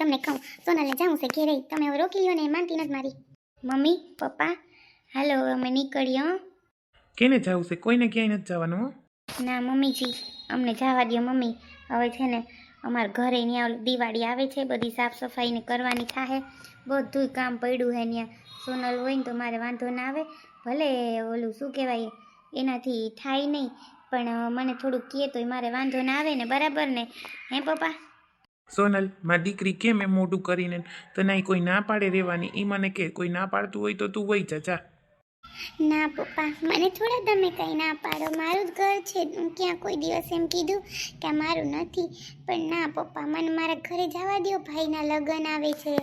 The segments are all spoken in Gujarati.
તમને કહું સોનલને જાઉં છે ઘેરે. તમે હવે રોકી લ્યો ને માનતી નથી મારી. મમ્મી પપ્પા હાલો અમે નીકળીએ હો. કેને જવું છે? કોઈને ક્યાંય નથી જવાનું હો? ના મમ્મીજી અમને જવા દો મમ્મી. હવે છે ને અમારા ઘરે ત્યાં દિવાળી આવે છે બધી સાફ સફાઈ ને કરવાની થાહે. બધું કામ પડ્યું હે ત્યાં સોનલ હોય ને તો મારે વાંધો ના આવે. ભલે ઓલું શું કહેવાય એનાથી થાય નહીં. પણ અ, મને થોડુંક કહે તોય મારે વાંધો ના આવે ને બરાબર ને? હે પપ્પા? સોનલ, મારી દીકરી કેમ એમ મોઢું કરીને તને કોઈ ના પાડે રહેવાની? એ મને કે, કોઈ ના પાડતું હોય તો તું વહી જા જા. ના પપ્પા, મને થોડા તમે કંઈ ના પાડો. મારું જ ઘર છે. હું ક્યાં કોઈ દિવસ એમ કીધું કે આ મારું નથી. પણ ના પપ્પા, મને મારા ઘરે જવા દો ભાઈના લગ્ન આવે છે.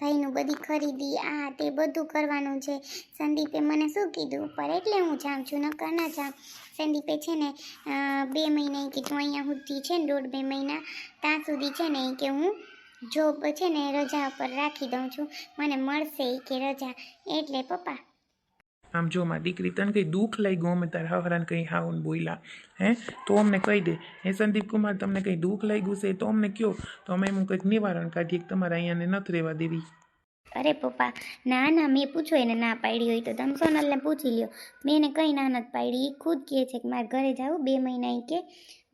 ભાઈનું બધી ખરીદી, આ તે બધું કરવાનું છે. સંદીપે મને શું કીધું? પર એટલે હું જાઉં છું, નકર ના જાઉં. સંદીપે છે ને બે મહિના કે તું અહીંયા સુધી છે ને, દોઢ બે મહિના, ત્યાં સુધી છે ને કે હું જોબ છે ને રજા ઉપર રાખી દઉં છું. મને મળશે કે રજા. એટલે પપ્પા. આમ જો મારી દીકરી તને કંઈ દુઃખ લાગ્યું, અમે તારા હવરાને કંઈ હાઉન બોલ્યા, હે? તો અમને કહી દે. હે સંદીપ કુમાર, તમને કંઈ દુઃખ લાગ્યું છે તો અમને કહો. તો અમે એમ કંઈક નિવારણ કાઢીએ તમારે અહીંયાને નથી રહેવા દેવી. અરે પપ્પા, ના ના, મેં પૂછો એને ના પાડી હોય તો તમે સોનલને પૂછી લ્યો. મેં એને કંઈ ના નથી પાડી એ ખુદ કહે છે કે મારે ઘરે જાવું, બે મહિના એ કે,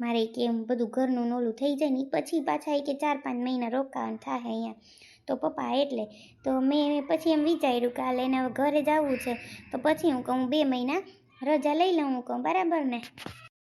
મારે કે બધું ઘરનું નોલું થઈ જાય ને પછી પાછા એ કે ચાર પાંચ મહિના રોકાવાનું થાય અહીંયા. તો પપ્પા એટલે. તો મેં પછી એમ વિચાર્યું કે હાલ એને હવે ઘરે જવું છે, તો પછી હું કહું, બે મહિના રજા લઈ લઉં, હું કહું, બરાબર ને?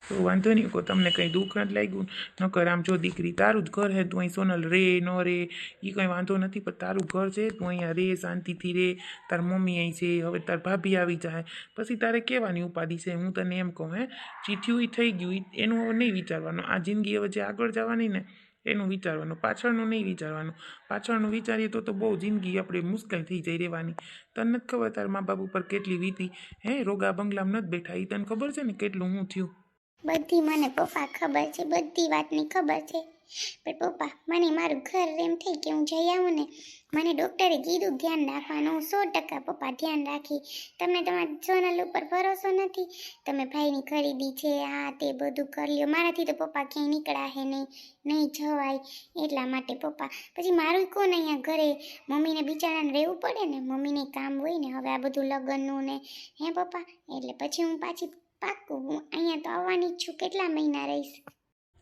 તો વાંધો નહીં કહો તમને કંઈ દુઃખ નથી લાગ્યું, નકર આમ જો દીકરી તારું જ ઘર હે, તું અહીં સોનલ રે, ન રે એ કંઈ વાંધો નથી, પણ તારું ઘર છે, તું અહીંયા રે, શાંતિથી રે, તાર મમ્મી અહીં છે, હવે તાર ભાભી આવી જાય, પછી તારે કહેવાની ઉપાધિ છે, હું તને એમ કહું, હે, ચીઠ્યું એ થઈ ગયું એનું હવે નહીં વિચારવાનું, આ જિંદગી હવે જે આગળ જવાની ને, એનું વિચારવાનું, પાછળનું નહીં વિચારવાનું, પાછળનું વિચારીએ તો તો બહુ જિંદગી આપણે મુશ્કેલ થઈ જાય રહેવાની. તને નથી ખબર તારા મા બાપ ઉપર કેટલી વીતી, હે, રોગા બંગલામાં નથી બેઠા એ તને ખબર છે ને કેટલું હું થયું? બધી મને પપ્પા ખબર છે, બધી વાતની ખબર છે. પણ પપ્પા, મને મારું ઘર એમ થઈ કે હું જઈ આવું ને. મને ડૉક્ટરે કીધું ધ્યાન રાખવાનું, સો ટકા પપ્પા ધ્યાન રાખી. તમને તમારા સોનલ ઉપર ભરોસો નથી? તમે ભાઈની ખરીદી છે, આ તે બધું કરી લ્યો. મારાથી તો પપ્પા ક્યાંય નીકળાશે નહીં નહીં જવાય. એટલા માટે પપ્પા, પછી મારું કોણ અહીંયા ઘરે? મમ્મીને બિચારાને રહેવું પડે ને? મમ્મીને કામ હોય ને? હવે આ બધું લગ્નનું ને, હે પપ્પા? એટલે પછી હું પાછી પાક્કું હું અહીંયા તો આવવાની જ છું, કેટલા મહિના રહીશ?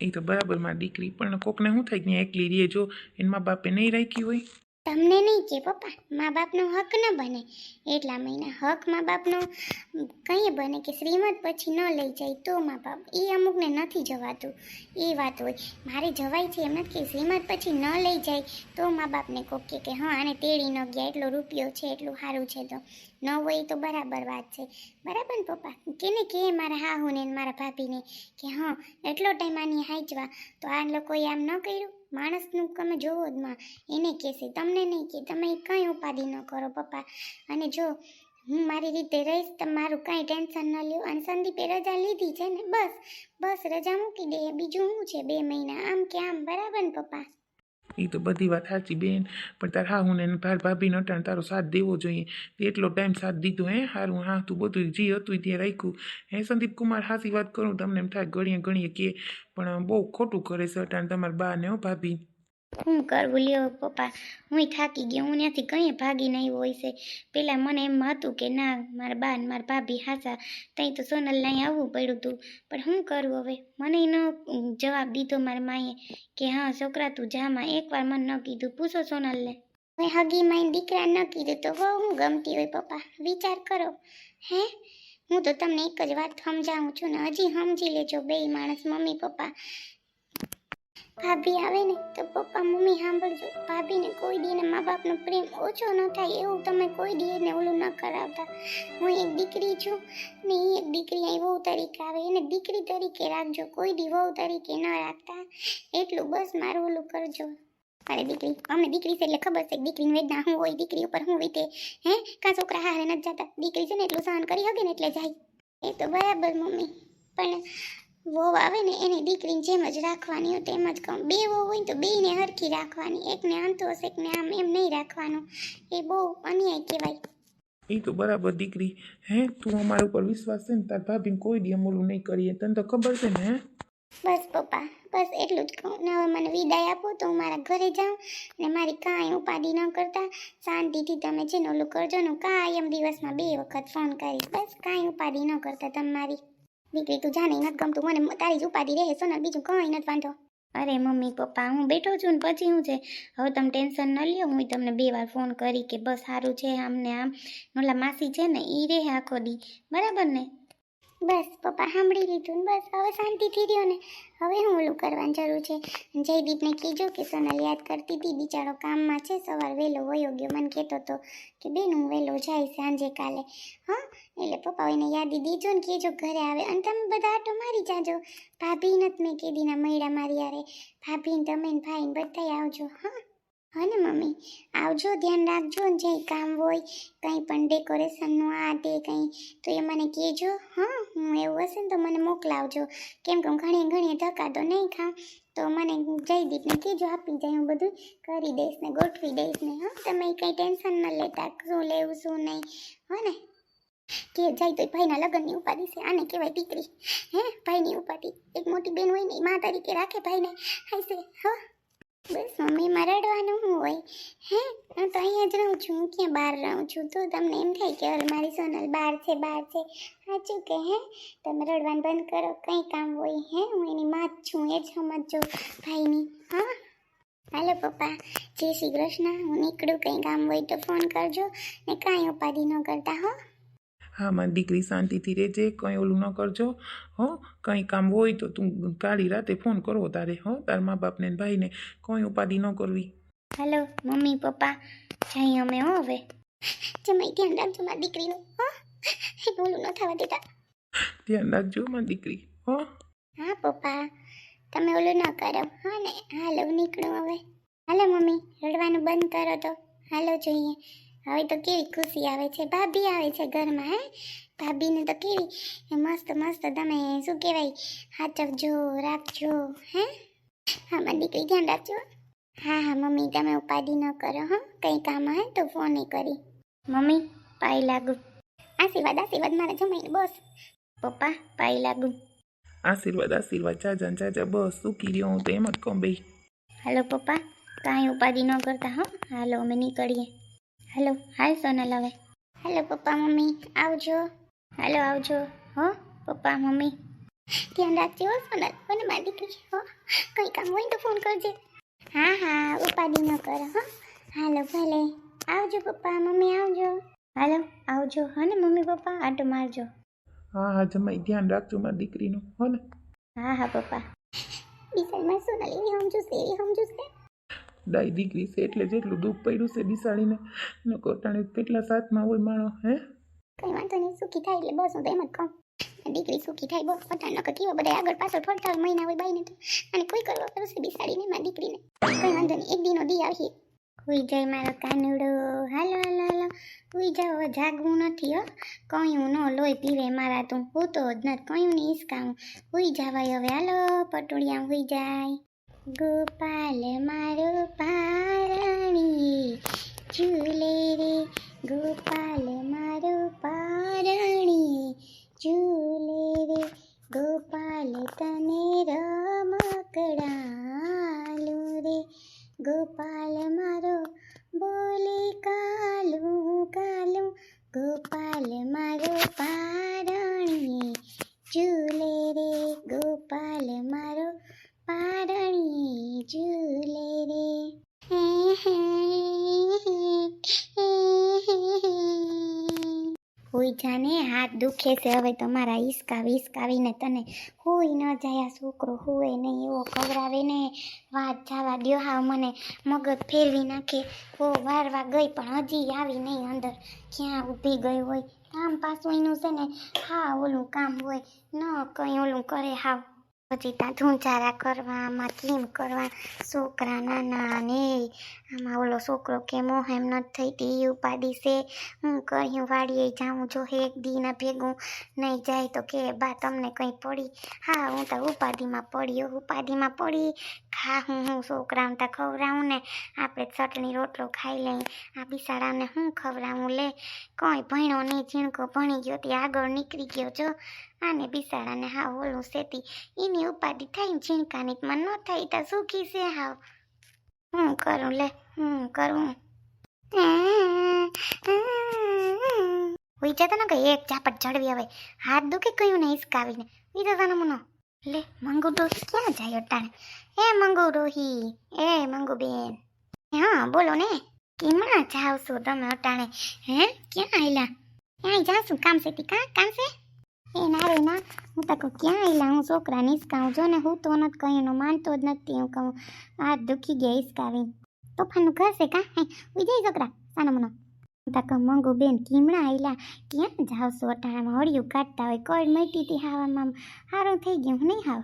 એ તો બરાબર, મારી દીકરી પણ કોકને શું થાય ત્યાં એકલી રહે? જો એના મા બાપે નહીં રાખી હોય? તમને નહીં કે પપ્પા મા બાપનો હક ન બને. એટલા મહિના હક મા બાપનો કંઈ બને કે શ્રીમદ પછી ન લઈ જાય તો મા બાપ એ અમુકને નથી જવાતું. એ વાત હોય. મારે જવાય છે એમ નથી કે શ્રીમદ પછી ન લઈ જાય તો મા બાપને કોક કે હા, આને તેડી ન ગયા, એટલો રૂપિયો છે, એટલું સારું છે તો. ન હોય તો બરાબર વાત છે. બરાબર ને પપ્પા? કેને કે મારા હાહુને મારા ભાભીને કે, હા, એટલો ટાઈમ આની હાંચવા. તો આ લોકોએ આમ ન કર્યું? માણસનું તમે જોવો જ માં. એને કહેશે, તમને નહીં કે, તમે કંઈ ઉપાધિ ન કરો પપ્પા. અને જો હું મારી રીતે રહીશ તમારું કાંઈ ટેન્શન ન લ્યો. અને સંદીપે રજા લીધી છે ને, બસ બસ રજા મૂકી દે. બીજું શું છે બે મહિના? આમ કે આમ, બરાબર ને પપ્પા? એ તો બધી વાત સાચી બેન, પણ તાર હા હું ને ભાર ભાભીને અટાણ તારો સાથ દેવો જોઈએ. એટલો ટાઈમ સાથ દીધો હે, હારું, હા, તું બધું જે હતું ત્યાં રાખ્યું. હે, સંદીપ કુમાર હાસી વાત કરું, તમને એમ થાય ઘણીએ ઘણીએ કે, પણ બહુ ખોટું કરે છે અટાણ તમારા બા ને, હો ભાભી. શું કરવું? લ્યો પપ્પા, હું થાકી ગયો. હું ત્યાંથી કંઈ ભાગીને આવ્યો હોય છે. પહેલાં મને એમ હતું કે, ના, મારા બા ને મારા ભાભી હાસા ત્યાં તો સોનલ અહીં આવવું પડ્યું હતું પણ શું કરવું હવે? મને ન જવાબ દીધો મારા માએ કે, હા, છોકરા, તું જામાં એકવાર મને ન કીધું. પૂછો સોનલને. હવે હગી માઈને દીકરા ન કીધું તો બહુ હું ગમતી હોય પપ્પા. વિચાર કરો. હે? હું તો તમને એક જ વાત સમજાવું છું ને, હજી સમજી લેજો બે માણસ, મમ્મી, પપ્પા. ભાભી આવે ને, તો પપ્પા મમ્મી સાંભળજો. ભાભીને કોઈ દી એને મા બાપનો પ્રેમ ઓછો ન થાય એવું તમે કોઈ દી એને ઓલું ન કરાવતા. હું એક દીકરી છું ને એ એક દીકરી અહીં વહુ તરીકે આવે. એને દીકરી તરીકે રાખજો, કોઈ દી વહુ તરીકે ન રાખતા. એટલું બસ મારું ઓલું કરજો. અરે દીકરી અમને દીકરી છે એટલે ખબર છે દીકરીની વેદના હું હોય, દીકરી ઉપર હું વીતે. હે? કાં છોકરા હારે નથી જતા? દીકરી છે ને એટલું સહન કરી શકે ને એટલે જાય. એ તો બરાબર મમ્મી. પણ વહુ આવે ને એને દીકરીને જેમ જ રાખવાની હોય તેમ જ કહું. બે વહુ હોય તો બેને હરખી રાખવાની એકને અંતોષ એકને આમ એમ નહીં રાખવાનું. એ બહુ અન્યાય કહેવાય. એ તો બરાબર દીકરી. હે તું અમારા ઉપર વિશ્વાસ છે ને તાર ભાભીને કોઈ દી અમલું નહીં કરીએ. તને તો ખબર છે ને બસ પપ્પા બસ એટલું જ કહું. ને હવે મને વિદાય આપો તો હું મારા ઘરે જાઉં ને મારી કાંઈ ઉપાધિ ન કરતા. શાંતિથી તમે છે ને ઓલું કરજો ને કાંઈ એમ દિવસમાં બે વખત ફોન કરીશ. બસ કાંઈ ઉપાધિ ન કરતા તમે મારી. દીકરી તું જાને નથી ગમતું. મને તારી જ ઉપાધિ રહે, સોનલ, બીજું કંઈ નથી વાંધો. અરે મમ્મી, પપ્પા, હું બેઠો છું ને પછી હું છે? હવે તમે ટેન્શન ન લ્યો, હું તમને બે વાર ફોન કરી કે બસ સારું છે આમ ને આમ. ઓલા માસી છે ને એ રહે આખો દી. બરાબર ને? બસ, પપ્પા સાંભળી લીધું બસ, હવે શાંતિથી રહ્યો ને. હવે હું ઓલું કરવાની જરૂર છે. જયદીપને કીજો કે સોનલ યાદ કરતી હતી, બિચારો કામમાં છે, સવાર વહેલો વયો ગયો. મને કહેતો હતો કે, બેન, હું વહેલો જાય સાંજે કાલે. હા, એટલે પપ્પા એને યાદી દીજો ને કહેજો ઘરે આવે. અને તમે બધા આટો મારી જાજો. ભાભી નથી મેં કીધીના મૈડા મારી યારે ભાભીને તમે ભાઈને ભાઈ ને આવજો. હા. હા મમ્મી? આવજો, ધ્યાન રાખજો ને જે કામ હોય, કંઈ પણ ડેકોરેશનનું આ તે કંઈ, તો એ મને કહેજો. હા, હું એવું હશે ને તો મને મોકલાવજો. કેમ કે હું ઘણી ઘણી ધક્કા તો નહીં ખાઉં. તો મને જયદીપને કહેજો, આપી જાય હું બધું કરી દઈશ ને ગોઠવી દઈશ ને. હા, તમે કંઈ ટેન્શન ન લેતા, શું લેવું, શું નહીં. હો ને? કે જાય તો ભાઈના લગ્નની ઉપાધિ છે, આને કહેવાય દીકરી. હે, ભાઈની ઉપાધિ. એક મોટી બેન હોય ને એ મા તરીકે રાખે ભાઈને. હાઈસે હા. બસ મમ્મી રડવાનું શું હોય? હે? હું તો અહીંયા જ રહું છું, હું ક્યાં બહાર રહું છું? તો તમને એમ થાય કે અરે મારી સોનલ બહાર છે બહાર છે. સાચું કે હે? તમે રડવાનું બંધ કરો, કંઈ કામ હોય હે? હું એની માં જ છું, એ જ સમજજો, ભાઈની. હા? હાલો પપ્પા, જય શ્રી કૃષ્ણ. હું નીકળું, કંઈ કામ હોય તો ફોન કરજો. ને કાંઈ ઉપાધિ ન કરતા, હો. હા મારી દીકરી શાંતિથી રહેજે કંઈ ઓલું ન કરજો હો કંઈ કામ હોય તો તું કાલી રાતે ફોન કરવો તારે હો તારા મા બાપને ને ભાઈને કંઈ ઉપાધિ ન કરવી. હાલો મમ્મી પપ્પા જઈ અમે હો હવે. જમાઈ ધ્યાન રાખજો મારી દીકરીનું હો. ઓલું ન થવા દેતા. ધ્યાન રાખજો મારી દીકરી હો. હા પપ્પા તમે ઓલું ન કરો હા ને. હાલો નીકળું હવે. હાલો મમ્મી રડવાનું બંધ કરો તો. હાલો જોઈએ. હવે તો કેવી ખુશી આવે છે. ભાભી આવે છે ઘરમાં હે? ભાભીને તો કેવી મસ્ત મસ્ત તમે શું કહેવાય? હાચવજો રાખજો હે? હા મારી દીકરી ધ્યાન રાખજો. હા હા મમ્મી તમે ઉપાધિ ન કરો હં. કંઈ કામ હે તો ફોન કરી. મમ્મી પાઈ લાગુ. આશીર્વાદ આશીર્વાદ મારા જમાઈ બસ. પપ્પા પાઈ લાગુ. આશીર્વાદ આશીર્વાદ ને ચાચા બસ. શું રહ્યો હું તો એમ જ કહું ભાઈ હાલો પપ્પા કાંઈ ઉપાધિ ન કરતા હો. હાલો અમે નીકળીએ. હાલો હાલ સોનલ હવે. હાલો પપ્પા મમ્મી આવજો. હાલો આવજો. હો પપ્પા મમ્મી. ધ્યાન રાખજો હો સોનલ. મને મારી દીકરી હો. કંઈ કામ હોય તો ફોન કરજે. હા હા ઉપાધિ ન કરો હો. હાલો ભલે. આવજો પપ્પા મમ્મી આવજો. હાલો આવજો. હા ને મમ્મી પપ્પા આટો મારજો. હા હા જમાઈ ધ્યાન રાખજો મારી દીકરીનું. હો ને. હા હા પપ્પા. બિસાડીમાં સોનલ એવી સમજુ છે એવી સમજુ છે ડાઈ દીકરી છે એટલે જેટલું દુઃખ પડ્યું છે બિસાડીને ને કોટાણી કેટલા સાથમાં હોય માણો હે? કઈ વાંધો નહીં સુખી થાય એટલે બસ હું તો એમ જ કહું. દીકરી સુખી થાય બસ પોતાનો નકર કેવા બધા આગળ પાછળ ફરતા હોય મહિના હોય બાઈને તો. અને કોઈ કરવા કરશે બિસાડીને મારી દીકરીને? કઈ વાંધો નહીં એક દીનો દી આવશે. હુઈ જાય મારો કાનુડો. હાલો હાલો હાલો. હુઈ જાવ જાગવું નથી હો. કયું ન લોહી પીવે મારા તું. હું તો જ નથી કયું નહીં ઈસકાવું. હુઈ જવાય હવે. હાલો પટોળિયા હુઈ જાય. ગોપાલ મારો પારણી. ઝૂલે રે ગોપાલ મારો પારણી. ઝૂલે રે ગોપાલ તને રમકડાલું રે. ગોપાલ મારો બોલે કાલું કાલું ગોપાલ મારો પારણી ઝૂલે રે ગોપાલ મારો પારણી ઝૂલે રે હોઈ જાને હાથ દુખે છે. હવે તમારા હિસકા વિસકાવીને તને હોઈ ન જાય છોકરો, હુએ નહીં, એવો ખવડાવે ને. વાત જવા દો હા મને મગજ ફેરવી નાખે. ઓ, વારવા ગઈ પણ હજી આવી નહીં અંદર. ક્યાં ઊભી ગઈ હોય? કામ પાછું એનું છે ને, હા, ઓલું કામ હોય. ન કંઈ ઓલું કરે હાવ. પછી ત્યાં ધૂંચારા કરવા કેમ કરવા, છોકરા નાના ને આમાં ઓલો છોકરો કે મોહેમ નથી થઈ તી ઉપાડી છે. હું કહ્યું, વાડીએ જાઉં જો એક દીના ભેગું નહીં જાય તો કે બા તમને કંઈ પડી? હા, હું તો ઉપાધિમાં પડી ઉપાધિમાં પડી. ખા, હું હું છોકરાઓને તો ખવડાવું ને. આપણે ચટણી, રોટલો ખાઈ લઈ આ બિસાડાને હું ખવડાવું? લે, કોઈ ભણ્યો નહીં, ઝીણકો ભણી ગયો તે આગળ નીકળી ગયો જો. આને બિસાડાને હા ઓલું સેતી. એની ઉપાધિ થાય ને ન થાય, તો સુખી છે હાવ. હું કરું લે, હું કરું. ઉઈ જતો ને એક ચાપટ ચડવી હવે. હાથ દુખે કયું ને હિસકાવીને. ઉઈ જતો ને મનો. લે મંગુ ડોહી ક્યાં જાય અટાણે? એ મંગુ ડોહી એ મંગુ બેન હા, બોલો ને કેમાં જાવ છો તમે અટાણે? હે, ક્યાં આયલા? ક્યાંય જાશું? કામ સેતી કાં, કામ છે એ ના ના, હું તો કહું, ક્યાં આયલા? હું છોકરા નિસકાવું જો ને હું તો નથી કહ્યું એનો માનતો જ નથી, હું કહું, હાથ દુખી ગયા હિસકાવીને. તોફાનનું ઘર છે કાં? હે વિજય છોકરા, સાનો મનો. હું તો કહું, મંગુ બેન કીમણા આયલા, ક્યાં જાવ છો અટાણામાં હળિયું કાઢતા હોય કોડ મટી હતી હાવામાં. સારું થઈ ગયું, હું નહીં હાવ.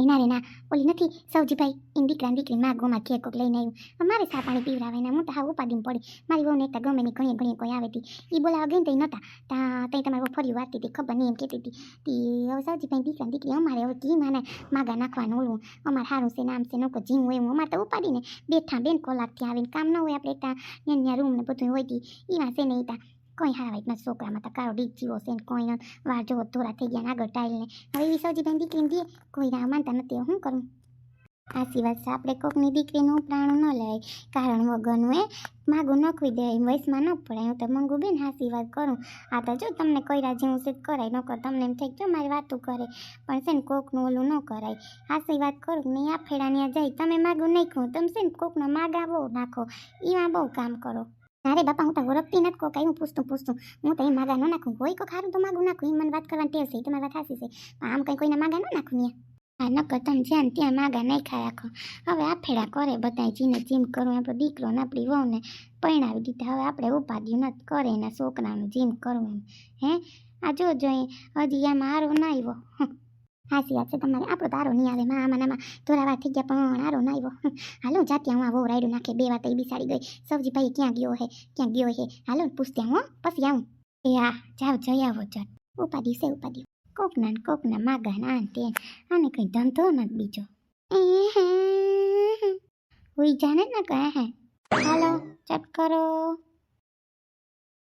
એના રેના ઓલી નથી, સૌજીભાઈ એમ દીકરા દીકરીમાં દીકરી માં ગોમાં ઘેર કોક લઈને આવ્યું. અમારે સા પાણી પીવડાવે ને હું તો હા ઉપાડીને પડી. મારી વહુ ને એકતા ગમે ની ઘણી ઘણી કોઈ આવે હતી એ બોલાવા ગઈ ને તઈ નહોતા તા, તઈ તમારે ફરી વાતી હતી ખબર નહીં એમ કહેતી હતી તે, હવે સૌજીભાઈ દીકરા દીકરી, અમારે હવે કી માને માગા નાખવાનું ઓલું. અમારે સારું છે નામ છે નોકો જીવું એવું અમારે તો ઉપાડીને બેઠા બેન કલાકથી આવીને કામ ન હોય આપણે ત્યાં. રૂમ ને બધું હોય હતી એમાં છે ને તા. કોઈ હારા વાઈટના છોકરામાં તો કારો ડીક જીવો છે ને કોઈ ન વાર જો ધોરા થઈ ગયા આગળ ટાઈલને હવે સૌજીભાઈ દીકરીને દે કોઈ ના માનતા નથી શું કરું? આ સિવાય આપણે કોકની દીકરીનું પ્રાણું ન લેવાય કારણ વગરનું એ માગું નખવી દે વયસમાં ન પડાય હું તો મંગુ બેન હાસી વાત કરું. આ તો જો તમને કોઈ રાજી હું સિદ્ધ કરાય, ન કરું તમને એમ થાય જો મારી વાતું કરે. પણ છે ને કોકનું ઓલું ન કરાય. હાસી વાત કરું નહીં, આ ફેડાની જાય તમે માગું નહીં કહું. તમે છે ને કોકનો માગા બહુ નાખો. એમાં બહુ કામ કરો. અરે બાપા, હું તો ઓળખતી નથી કોઈ હું પૂછતું પૂછતું. હું તો એ માગા ન નાખું. કોઈ કોઈ ખારું તો માગું નાખું. એ મને વાત કરવાની ટેવ છે એ તમારી વાત હાસી છે. આમ કંઈ કોઈને માગા ન નાખું ને આ નકર તમે જ્યાં ત્યાં માગા નહીં ખાયા રાખો હવે આ ફેરા કરે બધા જીને જીમ કરું, આપણો દીકરો ને આપણી વહુને પરણાવી દીધા. હવે આપણે ઉપાધિયું નથી, કરે એના છોકરાનું જીમ કરવું હે? આ જો જોઈએ હજી આમાં આરો ના આવ્યો. હં. હાચી વાત છે તમારે. આપણો તારો નહીં આવે. માં આમાં આમાં ધોરાવા થઈ ગયા પણ આરો ના આવ્યો. હાલો, જાતે હું આ વહુ રાયડું નાખે. બે વાત એ બિસાડી ગઈ. સૌજી ભાઈ ક્યાં ગયો હે? ક્યાં ગયો હે? હાલો, પૂછતે હું. પછી આવું. એ હા જાવ જઈ આવો ચટ ઉપાધિ છે ઉપાધિ કોકના ને કોકના માગા ના તે આને કઈ ધંધો નથી બીજો. હુઈ જાને ને કહે હે. હાલો, ચટ કરો.